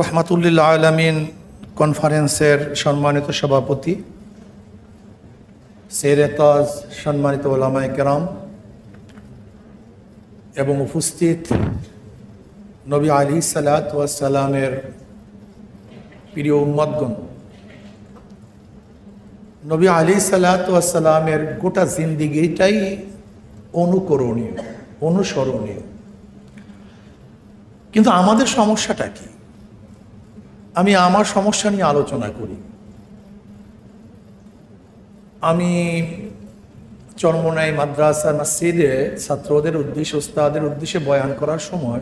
রহমাতুল্লিল্লা আলমিন কনফারেন্সের সম্মানিত সভাপতি সেরেতাজ সম্মানিত ওলামায় কেরাম, এবং উপস্থিত নবী আলী সালাতামের প্রিয় উম্মদগণ নবী আলী সালাতামের গোটা জিন্দিগিটাই অনুকরণীয়, অনুসরণীয়। কিন্তু আমাদের সমস্যাটা কি? আমি আমার সমস্যা নিয়ে আলোচনা করি। আমি চরমনাই মাদ্রাসা মসজিদে ছাত্রদের উদ্দেশ্যে ওস্তাদের উদ্দেশ্যে বয়ান করার সময়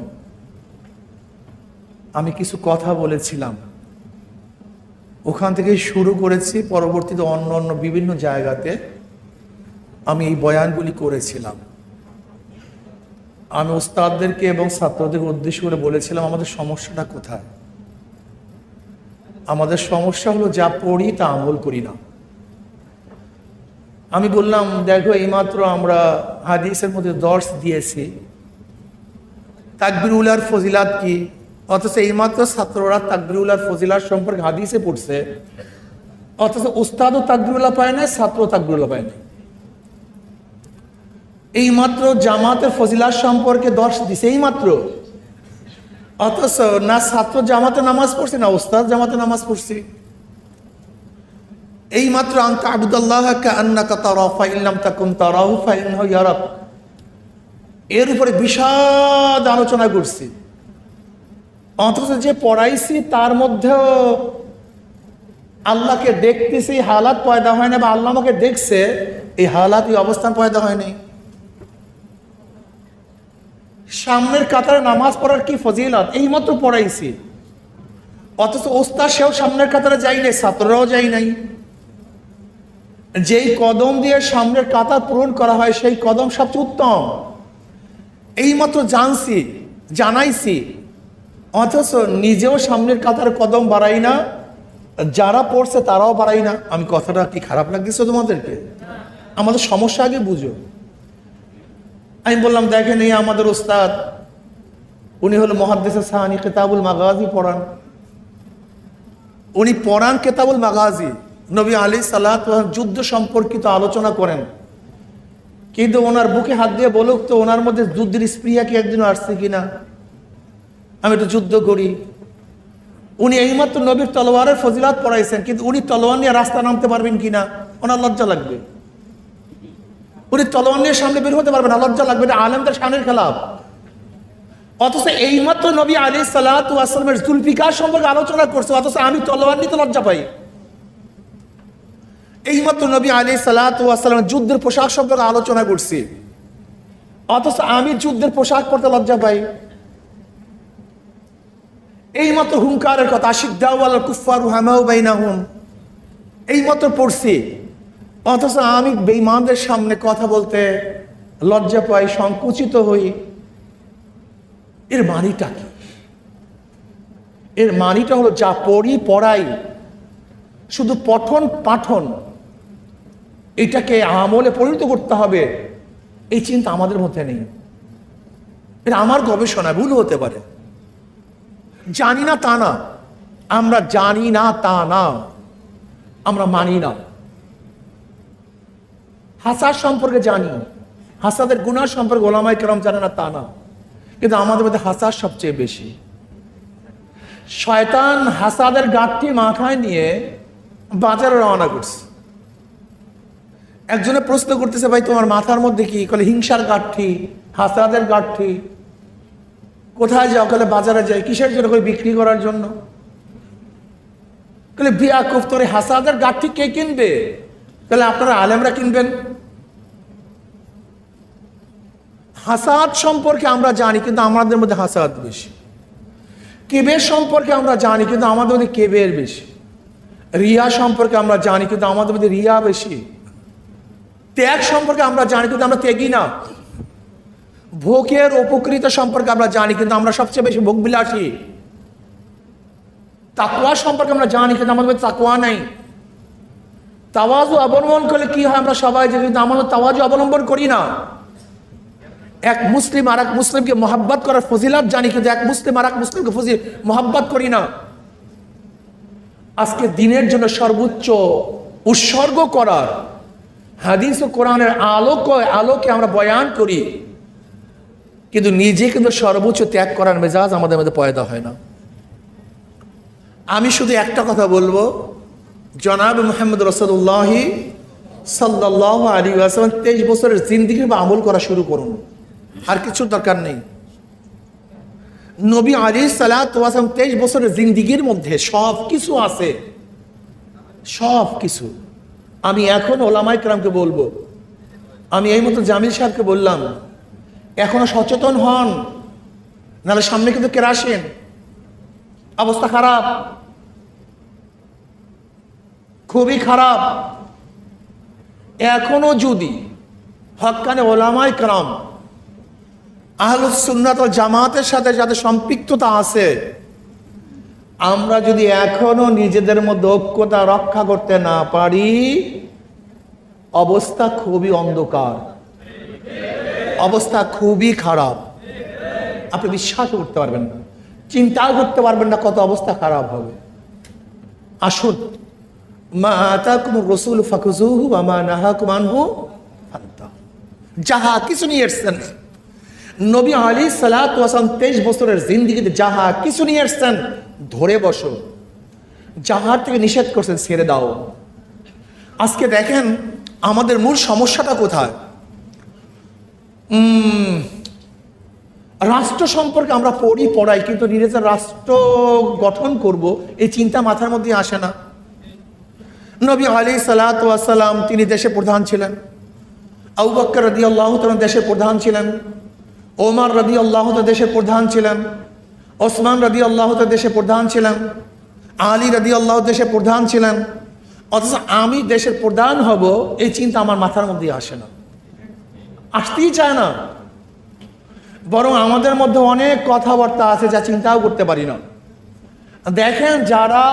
আমি কিছু কথা বলেছিলাম। ওখান থেকে শুরু করেছি, পরবর্তীতে অন্য অন্য বিভিন্ন জায়গাতে আমি এই বয়ানগুলি করেছিলাম। আমি ওস্তাদদেরকে এবং ছাত্রদের উদ্দেশ্য করে বলেছিলাম, আমাদের সমস্যাটা কোথায়? আমাদের সমস্যা হলো যা পড়ি তা আমল করি না। আমি বললাম, দেখো, এইমাত্র আমরা হাদিসের মধ্যে দর্শ দিয়েছি। তাকবিরুলার ফজিলাত কি? অথচ এইমাত্র ছাত্ররা তাকবির তাকবিরুলার ফজিলার সম্পর্কে হাদিসে পড়ছে। অথচ উস্তাদও তাকবিরুল্লাহ পায় না ছাত্র তাকবিরুল্লাহ পায় না এইমাত্র জামাতের ফজিলার সম্পর্কে দর্শ দিছে, এইমাত্র। অথচ না ছাত্র জামাতে নামাজ পড়ছি, না ওস্তাদ জামাতে নামাজ পড়ছি। এই মাত্র আন্তা আবুদাল্লাহ আন্নাকা তারা ফাইল্লাম তাকুন তারাহু ফাইন্নাহু ইয়ারাক এর উপরে বিশাদ আলোচনা করছি অথচ যে পড়াইছি তার মধ্যেও আল্লাহকে দেখতেছি, হালাত পয়দা হয় না বা আল্লাহ আমাকে দেখছে, এই হালাত, এই অবস্থান পয়দা হয়নি। সামনের কাতারে নামাজ পড়ার কি ফজিলত? এইমাত্র পড়াইছি। অথচ ওস্তাদ সেও সামনের কাতারে যাই নাই, ছাত্ররাও যাই নাই। যেই কদম দিয়ে সামনের কাতার পূরণ করা হয়, সেই কদম সবচেয়ে উত্তম। এইমাত্র জানছি, জানাইছি। অথচ নিজেও সামনের কাতার কদম বাড়াই না, যারা পড়ছে তারাও বাড়াই না। আমি কথাটা কি খারাপ লাগতেছে তোমাদেরকে? আমাদের সমস্যা আগে বুঝো। আমি বললাম, দেখেন এই আমাদের ওস্তাদ উনি হলো মহাদ্দেশের সাহানি কেতাবুল মাগাজি পড়ান। উনি পড়ান কেতাবুল মাগাজি, নবী আলী সাল্লাহ যুদ্ধ সম্পর্কিত আলোচনা করেন। কিন্তু ওনার বুকে হাত দিয়ে বলুক তো, ওনার মধ্যে যুদ্ধের স্প্রিয়া কি একদিন আসছে কিনা আমি একটু যুদ্ধ করি। উনি এইমাত্র নবীর তলোয়ারের ফজিলাত পড়াইছেন, কিন্তু উনি তলোয়ার নিয়ে রাস্তা নামতে পারবেন কিনা ওনার লজ্জা লাগবে। উনি তলোয়ার নিয়ে সামনে বের হতে পারবেন লজ্জা লাগবে এটা আলেমদের সামনের খেলাফ। অথচ এইমাত্র নবী আলী সাল্লামের জুলফিকার সম্পর্কে আলোচনা করছে, অথচ আমি তলোয়ার নিতে লজ্জা পাই। এইমাত্র নবী আলী সাল্লামের যুদ্ধের পোশাক সম্পর্কে আলোচনা করছি। অথচ আমি যুদ্ধের পোশাক পরতে লজ্জা পাই। এইমাত্র হুঙ্কারের কথা আশিদ্দাওয়াল কুফার হামাউ বাইনাহুম। এইমাত্র পড়ছি। অথচ আমি বেইমানদের সামনে কথা বলতে লজ্জা পাই, সংকুচিত হই। এর মানিটা কি? এর মানিটা হলো যা পড়ি, পড়াই। শুধু পঠন, পাঠন। এটাকে আমলে পরিণত করতে হবে। এই চিন্তা আমাদের মধ্যে নেই। এটা আমার গবেষণা ভুল হতে পারে। জানি না তা না। আমরা জানি না তা না। আমরা মানি না। হাসার সম্পর্কে জানি। হাসাদের গুণার সম্পর্কে ওলামাই কেরম জানে না, তা না। কিন্তু আমাদের মধ্যে হাসার সবচেয়ে বেশি। শয়তান হাসাদের গাঠটি মাথায় নিয়ে বাজারে রওনা করছে। একজনে প্রশ্ন করতেছে, ভাই, তোমার মাথার মধ্যে কি? কলে, হিংসার গাঠি হাসাদের গাঠি কোথায় যাও? কলে, বাজারে যাই। কিসের জন্য? করে বিক্রি করার জন্য। কলে, বিয়া কুফতরে হাসাদের গাঠি কে কিনবে? তাহলে আপনারা আলেমরা কিনবেন। হাসাদ সম্পর্কে আমরা জানি, কিন্তু আমাদের মধ্যে হাসাদ বেশি। কেবের সম্পর্কে আমরা জানি, কিন্তু আমাদের মধ্যে কেবের বেশি। রিয়া সম্পর্কে আমরা জানি, কিন্তু আমাদের মধ্যে রিয়া বেশি। ত্যাগ সম্পর্কে আমরা জানি, কিন্তু আমরা ত্যাগই না। ভোগের উপকৃত সম্পর্কে আমরা জানি, কিন্তু আমরা সবচেয়ে বেশি ভোগ বিলাসী তাকুয়া সম্পর্কে আমরা জানি, কিন্তু আমাদের মধ্যে তাকুয়া নাই। তাওয়াজু অবলম্বন করলে কি হয় আমরা সবাই যে কিন্তু আমরা তাওয়াজু অবলম্বন করি না। এক মুসলিম আর এক মুসলিমকে মোহাব্বত করার ফজিলাত জানি, কিন্তু এক মুসলিম আর এক মুসলিমকে ফজিল, মোহাব্বত করি না। আজকে দিনের জন্য সর্বোচ্চ উৎসর্গ করার হাদিস ও কোরআনের আলোক, আলোকে আমরা বয়ান করি, কিন্তু নিজে কিন্তু সর্বোচ্চ ত্যাগ করার মেজাজ আমাদের মধ্যে পয়দা হয় না। আমি শুধু একটা কথা বলব, জনাব মোহাম্মদ রসদুল্লাহি সাল্লাহ আলী আসলাম তেইশ বছরের জিন্দিগি বা আমল করা শুরু করুন। আর কিছুর দরকার নেই। নবী আলী সালাম তেইশ বছরের জিন্দিগির মধ্যে সব কিছু আছে। সব কিছু আমি এখন ওলামাই কেরামকে বলব, আমি এই মতো জামিল সাহেবকে বললাম, এখনও সচেতন হন, নাহলে সামনে কিন্তু কেরাসেন অবস্থা খারাপ। খুবই খারাপ। এখনও যদি হকানে ওলামাই কালাম আহলুস সুন্নাত জামাতের সাথে যাদের সম্পৃক্ততা আছে, আমরা যদি এখনও নিজেদের মধ্যে ঐক্যতা রক্ষা করতে না পারি, অবস্থা খুবই অন্ধকার। অবস্থা খুবই খারাপ। আপনি বিশ্বাস করতে পারবেন না, চিন্তাও করতে পারবেন না কত অবস্থা খারাপ হবে। আসুন, মা আতাকুম রসুল ফাকুজুহু ওয়া মা নাহাকুম আনহু, ফান্তাহু। যাহা কিছু নিয়ে এসছেন নবী আলী সালাত ওয়াসাম তেইশ বছরের জিন্দিগিতে যাহা কিছু নিয়ে এসছেন, ধরে বসো। যাহার থেকে নিষেধ করছেন, ছেড়ে দাও। আজকে দেখেন, আমাদের মূল সমস্যাটা কোথায়? রাষ্ট্র সম্পর্কে আমরা পড়ি, পড়াই, কিন্তু নিজেদের রাষ্ট্র গঠন করব, এই চিন্তা মাথার মধ্যে আসে না। নবী আলী সালাতাম তিনি দেশের প্রধান ছিলেন। আবু বক্কর রদি আল্লাহ দেশের প্রধান ছিলেন। ওমর রদি আল্লাহ দেশের প্রধান ছিলেন, ওসমান রদি আল্লাহ দেশের প্রধান ছিলেন, আলী রদি আল্লাহ দেশে প্রধান ছিলেন। অথচ আমি দেশের প্রধান হব, এই চিন্তা আমার মাথার মধ্যে আসে না। আসতেই চায় না। বরং আমাদের মধ্যে অনেক কথাবার্তা আছে যা চিন্তাও করতে পারি না। দেখেন যারা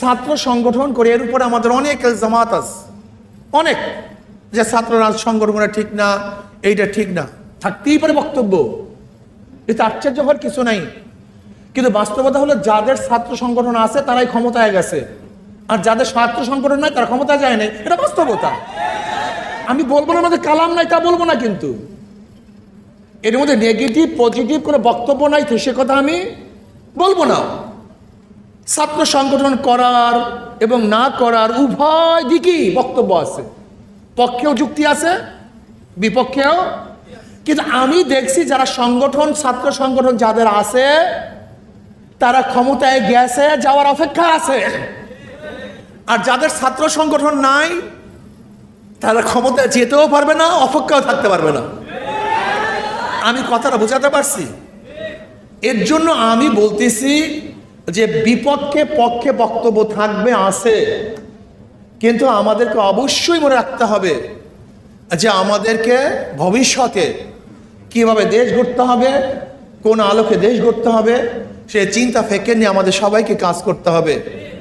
ছাত্র সংগঠন করে, এর উপরে আমাদের অনেক জামাত আছে। অনেক। যে ছাত্র সংগঠনটা ঠিক না, এইটা ঠিক না। থাকতেই পারে বক্তব্য। এতে আশ্চর্য হওয়ার কিছু নাই। কিন্তু বাস্তবতা হলো যাদের ছাত্র সংগঠন আছে, তারাই ক্ষমতায় গেছে। আর যাদের ছাত্র সংগঠন নাই, তারা ক্ষমতায় যায় নাই। এটা বাস্তবতা। আমি বলব না আমাদের কালাম নাই, তা বলব না কিন্তু। এর মধ্যে নেগেটিভ পজিটিভ কোনো বক্তব্য নাই, তো সে কথা আমি বলব না। ছাত্র সংগঠন করার এবং না করার উভয় দিকেই বক্তব্য আছে। পক্ষেও যুক্তি আছে, বিপক্ষেও কিন্তু আমি দেখছি যারা সংগঠন, ছাত্র সংগঠন যাদের আছে, তারা ক্ষমতায় গেছে, যাওয়ার অপেক্ষা আছে। আর যাদের ছাত্র সংগঠন নাই, তারা ক্ষমতায় যেতেও পারবে না, অপেক্ষাও থাকতে পারবে না। আমি কথাটা বোঝাতে পারছি? এর জন্য আমি বলতেছি যে বিপক্ষে পক্ষে বক্তব্য থাকবে, আছে। কিন্তু আমাদেরকে অবশ্যই মনে রাখতে হবে যে আমাদেরকে ভবিষ্যতে কীভাবে দেশ গড়তে হবে, কোন আলোকে দেশ গড়তে হবে, সে চিন্তা ফেকে নিয়ে আমাদের সবাইকে কাজ করতে হবে।